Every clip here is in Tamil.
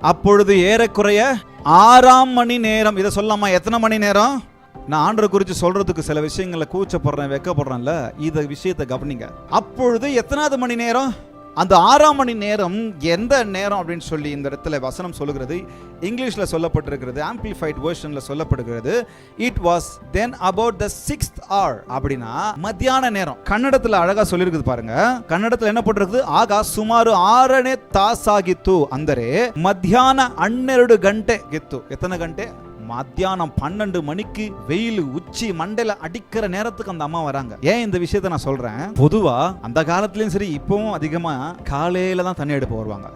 அப்பொழுது ஏறக்குறைய ஆறாம் மணி நேரம். இதை சொல்லாமா எத்தனை மணி நேரம்? நான் ஆண்டரை குறித்து சொல்றதுக்கு சில விஷயங்களை கூச்சப்படுறேன் வெக்கப்படுறேன்ல. இதை விஷயத்தை கவனிங்க. அப்பொழுது எத்தனாவது மணி நேரம்? அந்த ஆறாம் மணி நேரம் எந்த நேரம் அப்படின்னு சொல்லி இந்த இடத்துல வசனம் சொல்லுகிறது இங்கிலீஷில் சொல்லப்பட்டிருக்கிறது ஆம்பிளிஃபைட் வேர்ஷனில் சொல்லப்படுகிறது it was then about the sixth hour அப்படின்னா மத்தியான நேரம் கன்னடத்தில் அழகா சொல்லியிருக்குது பாருங்க ಕನ್ನಡದಲ್ಲಿ என்ன போட்டிருக்குது ಆಗ ಸುಮಾರು ಆರನೇ ತಾಸಾಗಿತ್ತು ಅಂದರೆ ಮಧ್ಯಾಹ್ನ ಹನ್ನೆರಡು ಗಂಟೆ ಗಿತ್ತು ಎತ್ತನ ಗಂಟೆ மத்தியானம் பன்னெண்டு மணிக்கு வெயில் உச்சி மண்டையில அடிக்கிற நேரத்துக்கு அந்த அம்மா வராங்க. ஏன் இந்த விஷயத்த நான் சொல்றேன்? பொதுவா அந்த காலத்துலயும் சரி இப்பவும் அதிகமா காலையில தான் தண்ணி எடுப்பு வருவாங்க.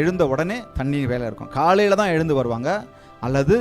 எழுந்த உடனே தண்ணி வேலை இருக்கும். காலையில தான் எழுந்து வருவாங்க. அல்லது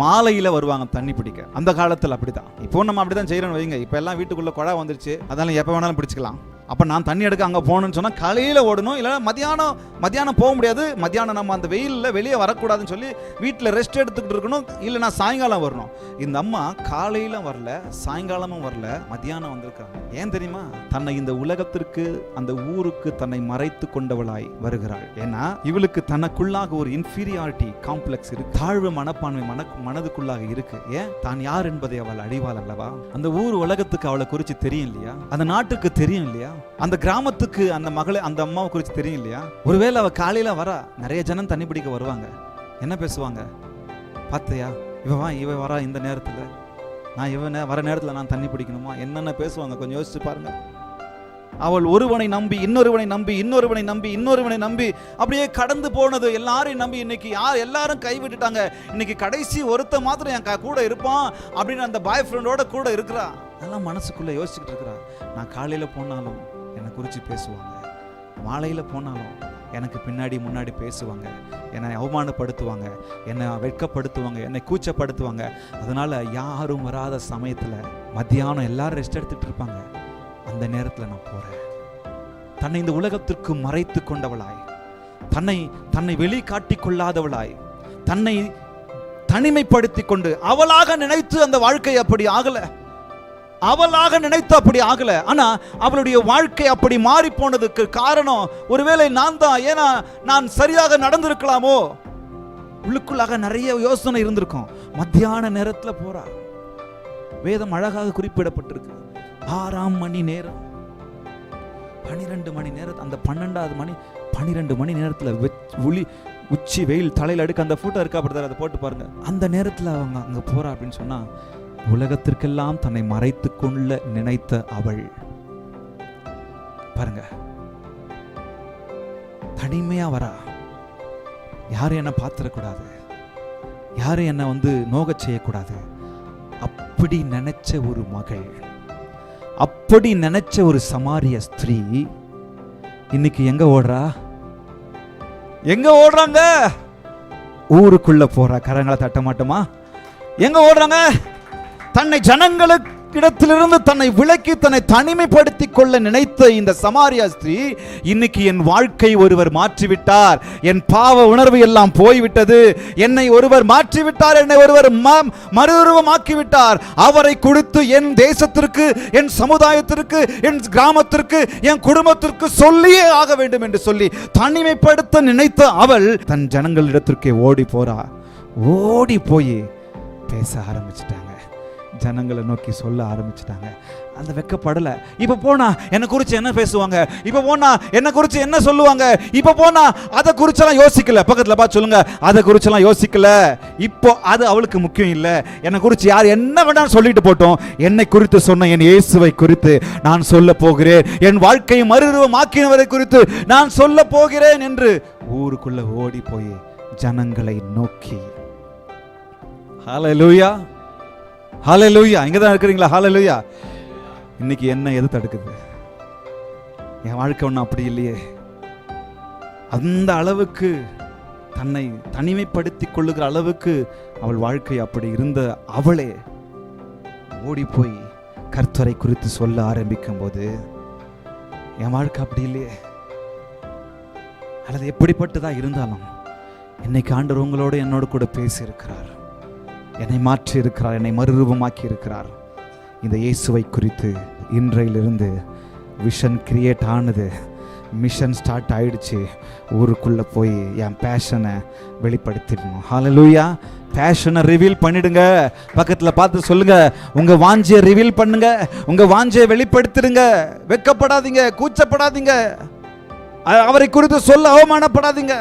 மாலையில் மாலையில வருவாங்க தண்ணி பிடிக்க. அந்த காலத்துல அப்படிதான் இப்போ நம்ம அப்படிதான் செய்யறோம் வைங்க. இப்போ எல்லாம் வீட்டுக்குள்ள குழா வந்துருச்சு. அதனால எப்ப வேணாலும் பிடிச்சிக்கலாம். அப்போ நான் தண்ணி எடுக்க அங்கே போகணும்னு சொன்னால் காலையில் ஓடணும். இல்ல மத்தியானம் மத்தியானம் போக முடியாது. மத்தியானம் நம்ம அந்த வெயிலில் வெளியே வரக்கூடாதுன்னு சொல்லி வீட்டில் ரெஸ்ட் எடுத்துக்கிட்டு இருக்கணும். இல்லை நான் சாயங்காலம் வரணும். இந்த அம்மா காலையில் வரல சாயங்காலமும் வரல மத்தியானம் வந்திருக்காங்க ஏன் தெரியுமா? தன்னை இந்த உலகத்திற்கு அந்த ஊருக்கு தன்னை மறைத்து கொண்டவளாய் வருகிறாள். ஏன்னா இவளுக்கு தனக்குள்ளாக ஒரு இன்ஃபீரியாரிட்டி காம்ப்ளெக்ஸ் இருக்கு தாழ்வு மனப்பான்மை மன மனதுக்குள்ளாக இருக்கு. ஏன்? தான் யார் என்பதை அவள் அழிவாள் அல்லவா? அந்த ஊர் உலகத்துக்கு அவளை குறித்து தெரியும் இல்லையா? அந்த நாட்டுக்கு தெரியும் இல்லையா? அந்த கிராமத்துக்கு அந்த மகளை அந்த அம்மாவை குறித்து தெரியும் இல்லையா ஒருவேளை அவள் காலையில வரா நிறைய ஜனம் தண்ணி பிடிக்க வருவாங்க. என்ன பேசுவாங்க? பார்த்தியா இவன் வா இவ வரா இந்த நேரத்துல. நான் இவன் வர நேரத்துல நான் தண்ணி பிடிக்கணுமா? என்னென்ன பேசுவாங்க? கொஞ்சம் யோசிச்சு பாருங்க. அவள் ஒருவனை நம்பி இன்னொருவனை நம்பி இன்னொருவனை நம்பி இன்னொருவனை நம்பி அப்படியே கடந்து போனது எல்லாரையும் நம்பி இன்னைக்கு யார் எல்லாரும் கைவிட்டுட்டாங்க இன்னைக்கு கடைசி ஒருத்த மாத்திரம் என் கூட இருப்பான் அப்படின்னு அந்த பாய் ஃப்ரெண்டோட கூட இருக்கிறான் அதெல்லாம் மனசுக்குள்ளே யோசிச்சுக்கிட்டு இருக்கிறா. நான் காலையில் போனாலும் என்னை குறித்து பேசுவாங்க. மாலையில் போனாலும் எனக்கு பின்னாடி முன்னாடி பேசுவாங்க. என்னை அவமானப்படுத்துவாங்க. என்னை வெட்கப்படுத்துவாங்க. என்னை கூச்சப்படுத்துவாங்க. அதனால யாரும் வராத சமயத்தில் மத்தியானம் எல்லாரும் ரெஸ்ட் எடுத்துகிட்டு இருப்பாங்க. அந்த நேரத்தில் நான் போகிறேன் தன்னை இந்த உலகத்திற்கு மறைத்து கொண்டவளாய். தன்னை தன்னை வெளிக்காட்டி கொள்ளாதவளாய் தன்னை தனிமைப்படுத்தி கொண்டு அவளாக நினைத்து அந்த வாழ்க்கை அப்படி ஆகலை. அவளாக நினைத்து அப்படி ஆகல. ஆனா அவளுடைய வாழ்க்கை அப்படி மாறி போனதுக்கு காரணம் ஒருவேளை நான் தான். ஏன்னா நான் சரியாக நடந்திருக்கலாமோ? உள்ளுக்குள்ளாக நிறைய யோசனை இருந்திருக்கும். மத்தியான நேரத்தில் போறா. வேதம் அழகாக குறிப்பிடப்பட்டிருக்கு. ஆறாம் மணி நேரம். பன்னிரெண்டு மணி நேரத்து அந்த பன்னெண்டாவது மணி பன்னிரெண்டு மணி நேரத்தில் ஒளி உச்சி வெயில் தலையில் அடுக்க அந்த ஃபோட்டோ இருக்கா அப்படி அதை போட்டு பாருங்க. அந்த நேரத்தில் அவங்க அங்கே போறா அப்படின்னு சொன்னா உலகத்திற்கெல்லாம் தன்னை மறைத்து கொள்ள நினைத்த அவள். பாருங்க. தனிமையா வரா. யாரும் என்ன பார்த்துடக்கூடாது. யாரும் என்னை வந்து நோகச் செய்யக்கூடாது. அப்படி நினைச்ச ஒரு மகள். அப்படி நினைச்ச ஒரு சமாரிய ஸ்திரீ இன்னைக்கு எங்க ஓடுறா? எங்க ஓடுறாங்க? ஊருக்குள்ள போறா. கரங்களை தட்ட மாட்டோமா? எங்க ஓடுறாங்க? தன்னை ஜனங்களுக்கிடத்திலிருந்து தன்னை விலக்கி தன்னை தனிமைப்படுத்தி கொள்ள நினைத்த இந்த சமாரியா ஸ்திரீ இன்னைக்கு என் வாழ்க்கை ஒருவர் மாற்றிவிட்டார். என் பாவ உணர்வு எல்லாம் போய்விட்டது. என்னை ஒருவர் மாற்றிவிட்டார் என்னை ஒருவர் ம- அவரை கொடுத்து என் தேசத்திற்கு என் சமுதாயத்திற்கு என் கிராமத்திற்கு என் குடும்பத்திற்கு சொல்லியே ஆக வேண்டும் என்று சொல்லி தனிமைப்படுத்த நினைத்த அவள் தன் ஜனங்களிடத்திற்கே ஓடி போறா. ஓடி போய் பேச ஆரம்பிச்சிட்டா. ஜனங்களை நோக்கி சொல்ல ஆரம்பிச்சிட்டாங்க. அந்த வெக்கப்படலை இப்போ போனா என்னை குறித்து என்ன பேசுவாங்க? இப்போ போனா என்னை குறித்து என்ன சொல்லுவாங்க? இப்போ போனா அதை குறிச்செல்லாம் யோசிக்கல. பக்கத்துல பார்த்து சொல்லுங்க. அதை குறிச்செல்லாம் யோசிக்கல. இப்போ அது அவளுக்கு முக்கியம் இல்லை. என்னை குறித்து யார் என்ன வேணாலும் சொல்லிட்டு போட்டோம். என்னை குறித்து சொன்ன என் இயேசுவை குறித்து நான் சொல்ல போகிறேன். என் வாழ்க்கையை மறுரூபமாக்கினவரை குறித்து நான் சொல்ல போகிறேன் என்று ஊருக்குள்ள ஓடி போய் ஜனங்களை நோக்கி. ஹலோ லூயா ஹalleluya. லூயா இங்கே தான் இருக்கிறீங்களா? ஹalleluya. இன்னைக்கு என்ன எது தடுக்குது? என் வாழ்க்கை ஒன்றும் அப்படி இல்லையே. அந்த அளவுக்கு தன்னை தனிமைப்படுத்தி கொள்ளுகிற அளவுக்கு அவள் வாழ்க்கை அப்படி இருந்த அவளே ஓடி போய் கர்த்தரை குறித்து சொல்ல ஆரம்பிக்கும் போது என் வாழ்க்கை அப்படி இல்லையே. அல்லது எப்படிப்பட்டதா இருந்தாலும் இன்னைக்கு ஆண்டவர் உங்களோட என்னோட கூட பேசியிருக்கிறார். என்னை மாற்றி இருக்கிறார் என்னை மறுரூபமாக்கி இருக்கிறார் இந்த இயேசுவை குறித்து இன்றையிலிருந்து விஷன் கிரியேட் ஆனது மிஷன் ஸ்டார்ட் ஆயிடுச்சு. ஊருக்குள்ளே போய் என் பேஷனை வெளிப்படுத்திடணும். லூயா பேஷனை ரிவீல் பண்ணிடுங்க. பக்கத்தில் பார்த்து சொல்லுங்க. உங்கள் வாஞ்சியை ரிவீல் பண்ணுங்க. உங்கள் வாஞ்சியை வெளிப்படுத்திடுங்க. வெக்கப்படாதீங்க கூச்சப்படாதீங்க. அவரை குறித்து சொல்ல அவமானப்படாதீங்க.